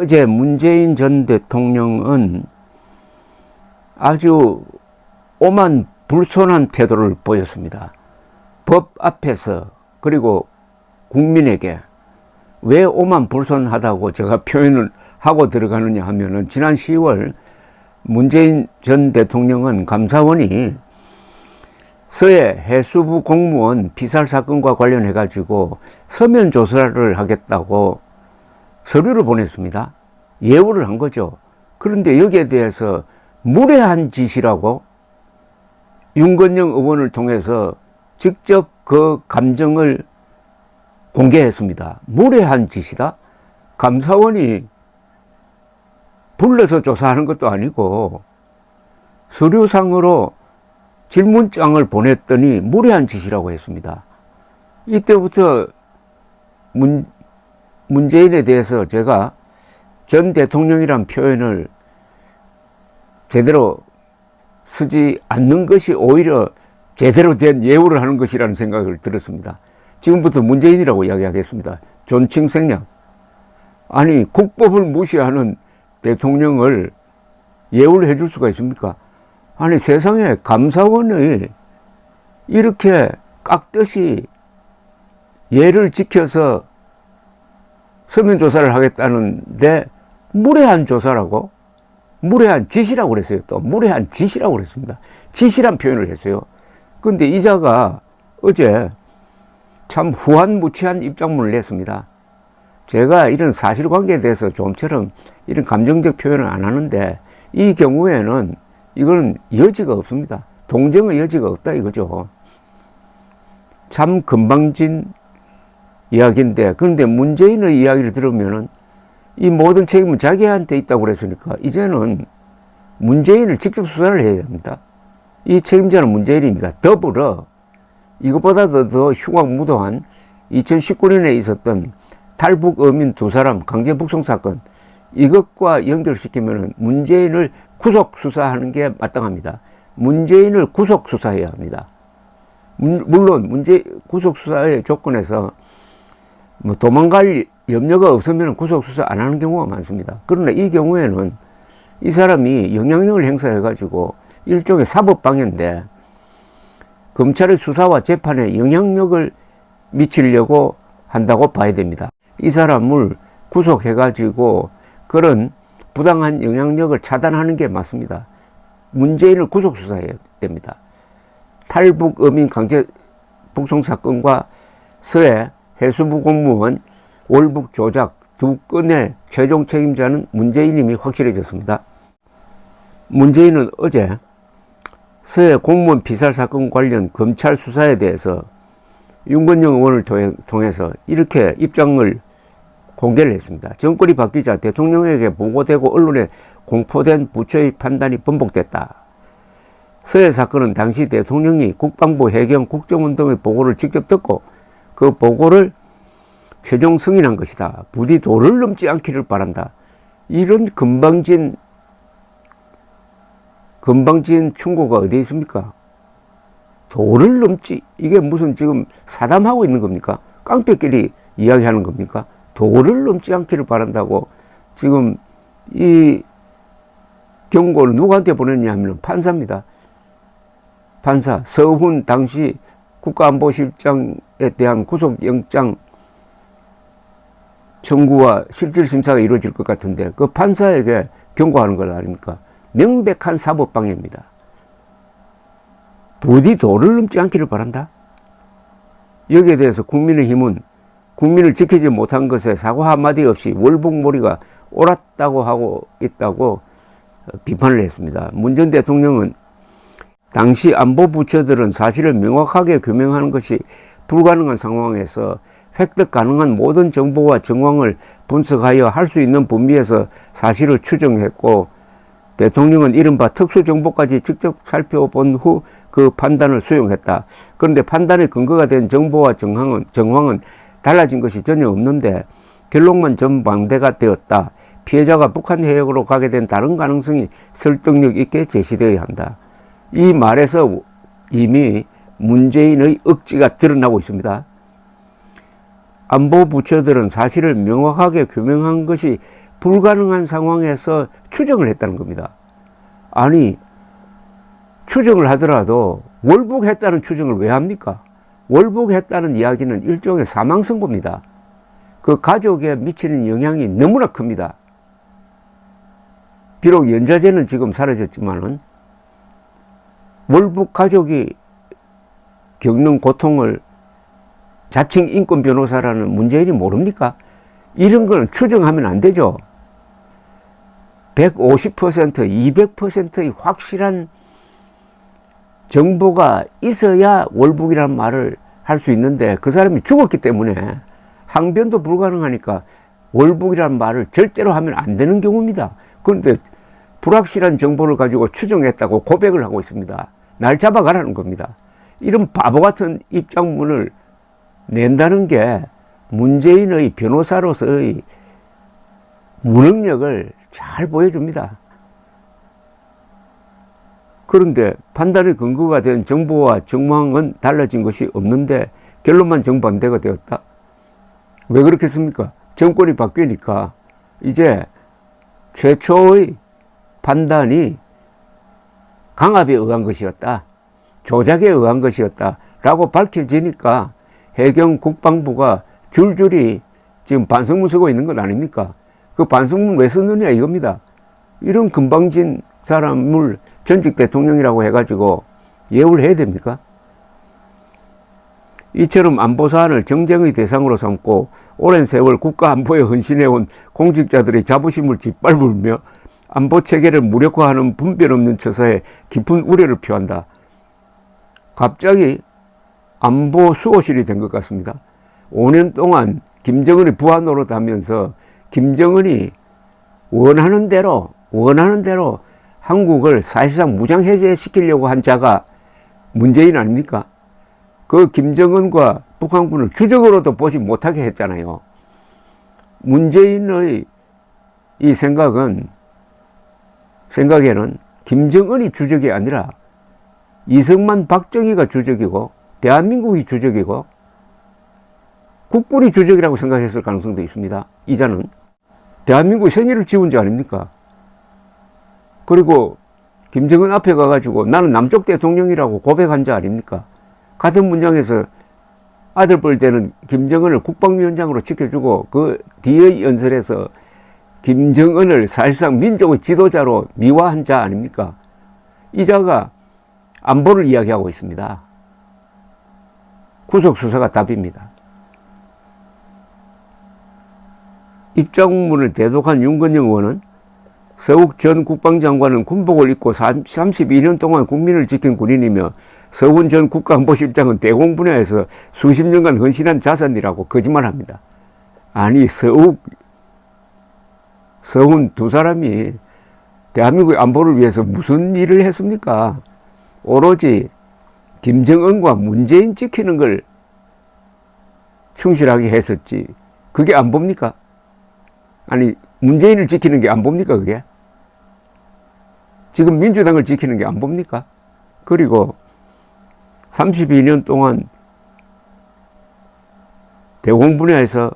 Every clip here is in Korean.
어제 문재인 전 대통령은 아주 오만 불손한 태도를 보였습니다. 법 앞에서 그리고 국민에게 왜 오만 불손하다고 제가 표현을 하고 들어가느냐 하면은 지난 10월 문재인 전 대통령은 감사원이 서해 해수부 공무원 피살 사건과 관련해 가지고 서면 조사를 하겠다고 서류를 보냈습니다. 예우를 한 거죠. 그런데 여기에 대해서 무례한 짓이라고 윤건영 의원을 통해서 직접 그 감정을 공개했습니다. 무례한 짓이다? 감사원이 불러서 조사하는 것도 아니고 서류상으로 질문장을 보냈더니 무례한 짓이라고 했습니다. 이때부터 문, 문재인에 대해서 제가 전 대통령이란 표현을 제대로 쓰지 않는 것이 오히려 제대로 된 예우를 하는 것이라는 생각을 들었습니다. 지금부터 문재인이라고 이야기하겠습니다. 존칭 생략. 아니, 국법을 무시하는 대통령을 예우를 해줄 수가 있습니까? 아니, 세상에 감사원이 이렇게 깍듯이 예를 지켜서 서면 조사를 하겠다는데 무례한 조사라고 무례한 짓이라고 그랬어요. 또 무례한 짓이라고 그랬습니다. 짓이란 표현을 했어요. 근데 이자가 어제 참 후한무치한 입장문을 냈습니다. 제가 이런 사실관계에 대해서 좀처럼 이런 감정적 표현을 안 하는데 이 경우에는 이거는 여지가 없습니다. 동정의 여지가 없다 이거죠. 참 금방진 이야기인데 그런데 문재인의 이야기를 들으면은 이 모든 책임은 자기한테 있다고 그랬으니까 이제는 문재인을 직접 수사를 해야 됩니다. 이 책임자는 문재인입니다. 더불어 이것보다도 더 흉악무도한 2019년에 있었던 탈북 어민 두 사람 강제 북송 사건 이것과 연결시키면 문재인을 구속 수사하는 게 마땅합니다. 문재인을 구속 수사해야 합니다. 물론 문재 구속 수사의 조건에서 뭐 도망갈 염려가 없으면 구속 수사 안 하는 경우가 많습니다. 그러나 이 경우에는 이 사람이 영향력을 행사해 가지고 일종의 사법 방해인데 검찰의 수사와 재판에 영향력을 미치려고 한다고 봐야 됩니다. 이 사람을 구속해 가지고 그런 부당한 영향력을 차단하는 게 맞습니다. 문재인을 구속 수사해야 됩니다. 탈북 어민 강제 북송 사건과 서해 해수부 공무원 월북 조작 두 건의 최종 책임자는 문재인임이 확실해졌습니다. 문재인은 어제 서해 공무원 피살 사건 관련 검찰 수사에 대해서 윤건영 의원을 통해서 이렇게 입장을 공개를 했습니다. 정권이 바뀌자 대통령에게 보고되고 언론에 공포된 부처의 판단이 번복됐다. 서해 사건은 당시 대통령이 국방부, 해경, 국정원 등의 보고를 직접 듣고 그 보고를 최종 승인한 것이다. 부디 도를 넘지 않기를 바란다. 이런 금방진 금방진 충고가 어디에 있습니까? 도를 넘지 이게 무슨 지금 사담하고 있는 겁니까? 깡패끼리 이야기하는 겁니까? 도를 넘지 않기를 바란다고 지금 이 경고를 누구한테 보냈냐 하면 판사입니다. 판사 서훈 당시 국가안보실장에 대한 구속영장 청구와 실질 심사가 이루어질 것 같은데 그 판사에게 경고하는 걸 아닙니까? 명백한 사법방해입니다. 부디 도를 넘지 않기를 바란다. 여기에 대해서 국민의힘은 국민을 지키지 못한 것에 사과 한마디 없이 월북몰이가 옳았다고 하고 있다고 비판을 했습니다. 문 전 대통령은 당시 안보 부처들은 사실을 명확하게 규명하는 것이 불가능한 상황에서 획득 가능한 모든 정보와 정황을 분석하여 할 수 있는 범위에서 사실을 추정했고 대통령은 이른바 특수정보까지 직접 살펴본 후 그 판단을 수용했다. 그런데 판단의 근거가 된 정보와 정황은, 정황은 달라진 것이 전혀 없는데 결론만 전망대가 되었다. 피해자가 북한 해역으로 가게 된 다른 가능성이 설득력 있게 제시되어야 한다. 이 말에서 이미 문재인의 억지가 드러나고 있습니다. 안보 부처들은 사실을 명확하게 규명한 것이 불가능한 상황에서 추정을 했다는 겁니다. 아니, 추정을 하더라도 월북했다는 추정을 왜 합니까? 월북했다는 이야기는 일종의 사망 선고입니다. 그 가족에 미치는 영향이 너무나 큽니다. 비록 연좌제는 지금 사라졌지만은 월북 가족이 겪는 고통을 자칭 인권 변호사라는 문재인이 모릅니까? 이런 거는 추정하면 안 되죠. 150%, 200%의 확실한 정보가 있어야 월북이라는 말을 할 수 있는데 그 사람이 죽었기 때문에 항변도 불가능하니까 월북이라는 말을 절대로 하면 안 되는 경우입니다. 그런데 불확실한 정보를 가지고 추정했다고 고백을 하고 있습니다. 날 잡아가라는 겁니다. 이런 바보 같은 입장문을 낸다는 게 문재인의 변호사로서의 무능력을 잘 보여줍니다. 그런데 판단의 근거가 된 정보와 정황은 달라진 것이 없는데 결론만 정반대가 되었다. 왜 그렇겠습니까? 정권이 바뀌니까 이제 최초의 판단이 강압에 의한 것이었다. 조작에 의한 것이었다. 라고 밝혀지니까 해경 국방부가 줄줄이 지금 반성문 쓰고 있는 건 아닙니까? 그 반성문 왜 쓰느냐 이겁니다. 이런 금방진 사람을 전직 대통령이라고 해가지고 예우를 해야 됩니까? 이처럼 안보 사안을 정쟁의 대상으로 삼고 오랜 세월 국가 안보에 헌신해온 공직자들의 자부심을 짓밟으며 안보 체계를 무력화하는 분별 없는 처사에 깊은 우려를 표한다. 갑자기 안보 수호실이 된 것 같습니다. 5년 동안 김정은이 부하 노릇하면서 김정은이 원하는 대로 원하는 대로 한국을 사실상 무장 해제시키려고 한 자가 문재인 아닙니까? 그 김정은과 북한군을 주적으로도 보지 못하게 했잖아요. 문재인의 이 생각은 생각에는 김정은이 주적이 아니라 이승만 박정희가 주적이고 대한민국이 주적이고 국군이 주적이라고 생각했을 가능성도 있습니다. 이자는 대한민국 생일을 지운 자 아닙니까? 그리고 김정은 앞에 가가지고 나는 남쪽 대통령이라고 고백한 자 아닙니까? 같은 문장에서 아들 볼 때는 김정은을 국방위원장으로 지켜주고 그 뒤의 연설에서 김정은을 사실상 민족의 지도자로 미화한 자 아닙니까? 이 자가 안보를 이야기하고 있습니다. 구속수사가 답입니다. 입장문을 대독한 윤건영 의원은 서욱 전 국방장관은 군복을 입고 32년 동안 국민을 지킨 군인이며 서훈 전 국가안보실장은 대공 분야에서 수십 년간 헌신한 자산이라고 거짓말합니다. 아니 서욱, 서훈 두 사람이 대한민국의 안보를 위해서 무슨 일을 했습니까? 오로지 김정은과 문재인 지키는 걸 충실하게 했었지. 그게 안 봅니까? 아니, 문재인을 지키는 게 안 봅니까, 그게? 지금 민주당을 지키는 게 안 봅니까? 그리고 32년 동안 대공 분야에서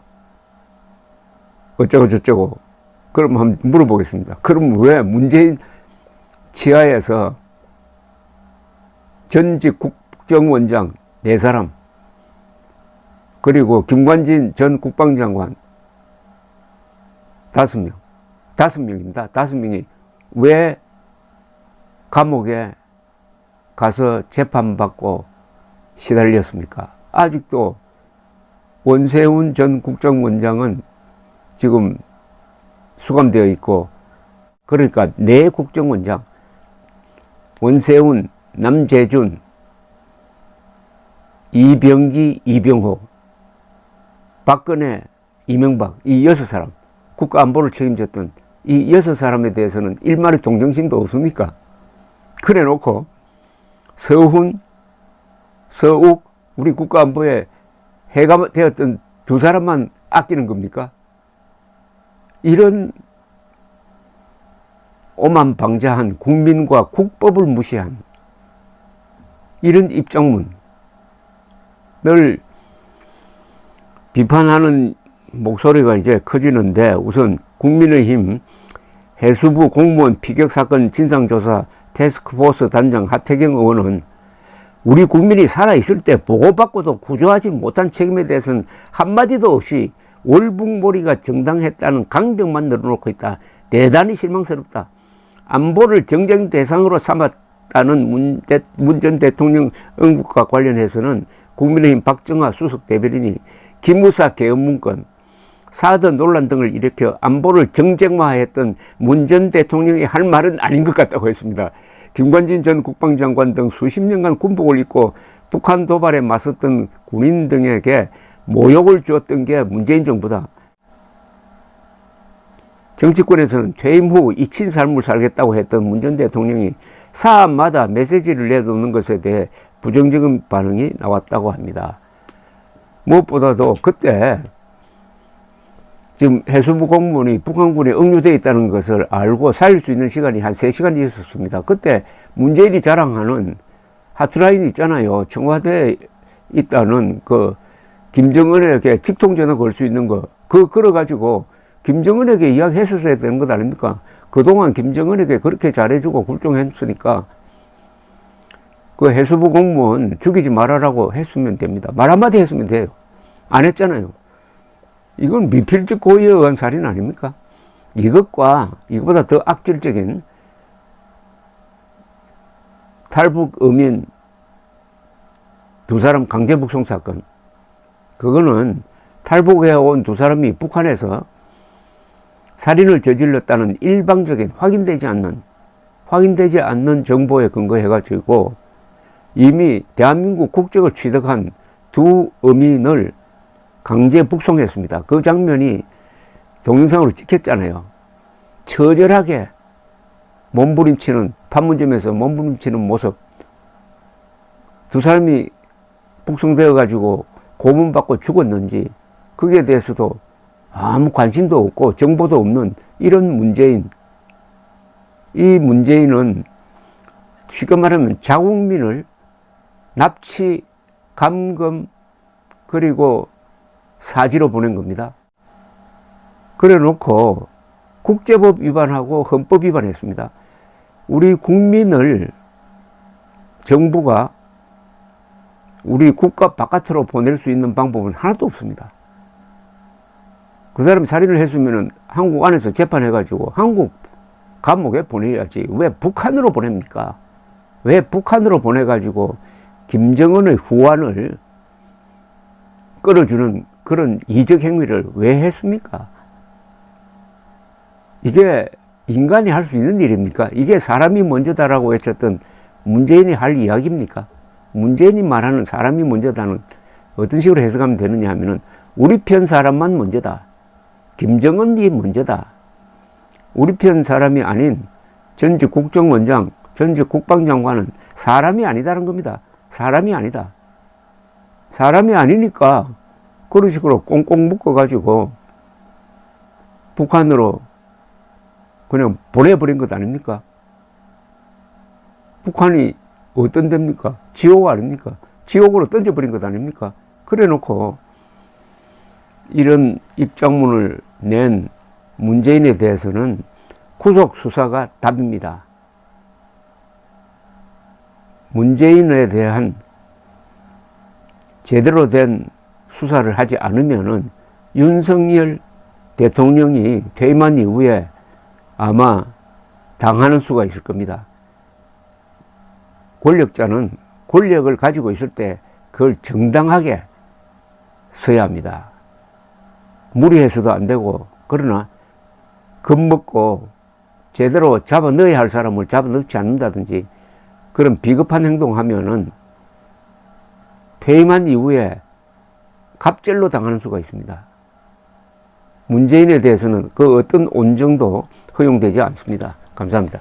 어쩌고 저쩌고 그럼 한번 물어보겠습니다. 그럼 왜 문재인 치하에서 전직 국정원장 네 사람 그리고 김관진 전 국방장관 다섯 명 다섯 명입니다. 다섯 명이 왜 감옥에 가서 재판받고 시달렸습니까? 아직도 원세훈 전 국정원장은 지금 수감되어 있고 그러니까 내 국정원장 원세훈, 남재준, 이병기, 이병호, 박근혜, 이명박 이 여섯 사람 국가 안보를 책임졌던 이 여섯 사람에 대해서는 일말의 동정심도 없습니까? 그래 놓고 서훈, 서욱 우리 국가 안보에 해가 되었던 두 사람만 아끼는 겁니까? 이런 오만방자한 국민과 국법을 무시한 이런 입장문 늘 비판하는 목소리가 이제 커지는데 우선 국민의힘 해수부 공무원 피격 사건 진상조사 테스크포스 단장 하태경 의원은 우리 국민이 살아있을 때 보고받고도 구조하지 못한 책임에 대해서는 한마디도 없이 월북몰이가 정당했다는 강병만 늘어놓고 있다. 대단히 실망스럽다. 안보를 정쟁 대상으로 삼았다는 문 전 대통령 응국과 관련해서는 국민의힘 박정화 수석 대변인이 기무사 개헌문건, 사드 논란 등을 일으켜 안보를 정쟁화했던 문 전 대통령이 할 말은 아닌 것 같다고 했습니다. 김관진 전 국방장관 등 수십 년간 군복을 입고 북한 도발에 맞섰던 군인 등에게 모욕을 주었던 게 문재인 정부다. 정치권에서는 퇴임 후 잊힌 삶을 살겠다고 했던 문전 대통령이 사안마다 메시지를 내놓는 것에 대해 부정적인 반응이 나왔다고 합니다. 무엇보다도 그때 지금 해수부 공무원이 북한군에 억류되어 있다는 것을 알고 살릴 수 있는 시간이 한 3시간 있었습니다. 그때 문재인이 자랑하는 하트라인 있잖아요. 청와대에 있다는 그 김정은에게 직통전화 걸 수 있는 거. 그거 걸어가지고 김정은에게 이야기했었어야 되는 것 아닙니까? 그동안 김정은에게 그렇게 잘해주고 굴종했으니까 그 해수부 공무원 죽이지 말아라고 했으면 됩니다. 말 한마디 했으면 돼요. 안 했잖아요. 이건 미필적 고의에 의한 살인 아닙니까? 이것과 이것보다 더 악질적인 탈북 어민 두 사람 강제 북송 사건. 그거는 탈북해 온 두 사람이 북한에서 살인을 저질렀다는 일방적인 확인되지 않는 확인되지 않는 정보에 근거해 가지고 이미 대한민국 국적을 취득한 두 어민을 강제 북송했습니다. 그 장면이 동영상으로 찍혔잖아요. 처절하게 몸부림치는 판문점에서 몸부림치는 모습. 두 사람이 북송되어 가지고 고문받고 죽었는지 거기에 대해서도 아무 관심도 없고 정보도 없는 이런 문재인. 이 문재인은 쉽게 말하면 자국민을 납치, 감금, 그리고 사지로 보낸 겁니다. 그래 놓고 국제법 위반하고 헌법 위반했습니다. 우리 국민을 정부가 우리 국가 바깥으로 보낼 수 있는 방법은 하나도 없습니다. 그 사람이 살인을 했으면 한국 안에서 재판해가지고 한국 감옥에 보내야지. 왜 북한으로 보냅니까? 왜 북한으로 보내가지고 김정은의 후환을 끌어주는 그런 이적 행위를 왜 했습니까? 이게 인간이 할 수 있는 일입니까? 이게 사람이 먼저다라고 외쳤던 문재인이 할 이야기입니까? 문재인이 말하는 사람이 먼저다는 어떤 식으로 해석하면 되느냐 하면은 우리 편 사람만 먼저다. 김정은이 먼저다. 우리 편 사람이 아닌 전직 국정원장, 전직 국방장관은 사람이 아니다는 겁니다. 사람이 아니다. 사람이 아니니까 그런 식으로 꽁꽁 묶어가지고 북한으로 그냥 보내버린 것 아닙니까? 북한이 어떤 데입니까? 지옥 아닙니까? 지옥으로 던져버린 것 아닙니까? 그래 놓고 이런 입장문을 낸 문재인에 대해서는 구속 수사가 답입니다. 문재인에 대한 제대로 된 수사를 하지 않으면은 윤석열 대통령이 퇴임한 이후에 아마 당하는 수가 있을 겁니다. 권력자는 권력을 가지고 있을 때 그걸 정당하게 써야 합니다. 무리해서도 안 되고, 그러나 겁먹고 제대로 잡아 넣어야 할 사람을 잡아 넣지 않는다든지 그런 비겁한 행동하면은 퇴임한 이후에 갑절로 당하는 수가 있습니다. 문재인에 대해서는 그 어떤 온정도 허용되지 않습니다. 감사합니다.